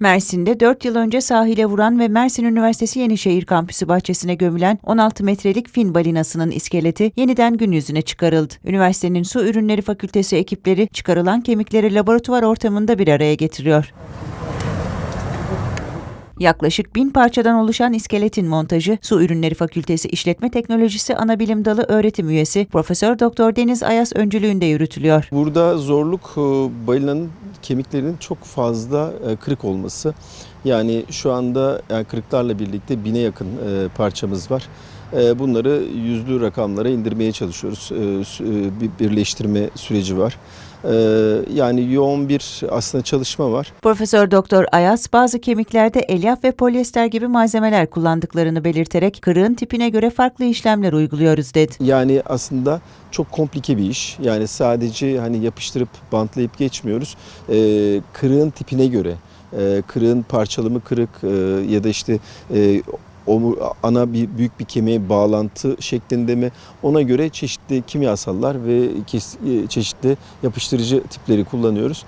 Mersin'de 4 yıl önce sahile vuran ve Mersin Üniversitesi Yenişehir Kampüsü bahçesine gömülen 16 metrelik fin balinasının iskeleti yeniden gün yüzüne çıkarıldı. Üniversitenin Su Ürünleri Fakültesi ekipleri çıkarılan kemikleri laboratuvar ortamında bir araya getiriyor. Yaklaşık bin parçadan oluşan iskeletin montajı Su Ürünleri Fakültesi İşletme Teknolojisi Anabilim Dalı öğretim üyesi Profesör Doktor Deniz Ayas öncülüğünde yürütülüyor. Burada zorluk e, balinanın kemiklerinin çok fazla e, kırık olması. Yani şu anda yani kırıklarla birlikte bine yakın e, parçamız var. E, Bunları yüzlü rakamlara indirmeye çalışıyoruz. E, sü- e, Bir birleştirme süreci var. E, Yani yoğun bir aslında çalışma var. Profesör Doktor Ayas bazı kemiklerde elyaf ve polyester gibi malzemeler kullandıklarını belirterek kırığın tipine göre farklı işlemler uyguluyoruz dedi. Yani aslında çok komplike bir iş. Yani sadece hani yapıştırıp bantlayıp geçmiyoruz. Ee, kırığın tipine göre, e, kırığın parçalımı kırık e, ya da işte ana bir büyük bir kemiğe bağlantı şeklinde mi ona göre çeşitli kimyasallar ve e, çeşitli yapıştırıcı tipleri kullanıyoruz.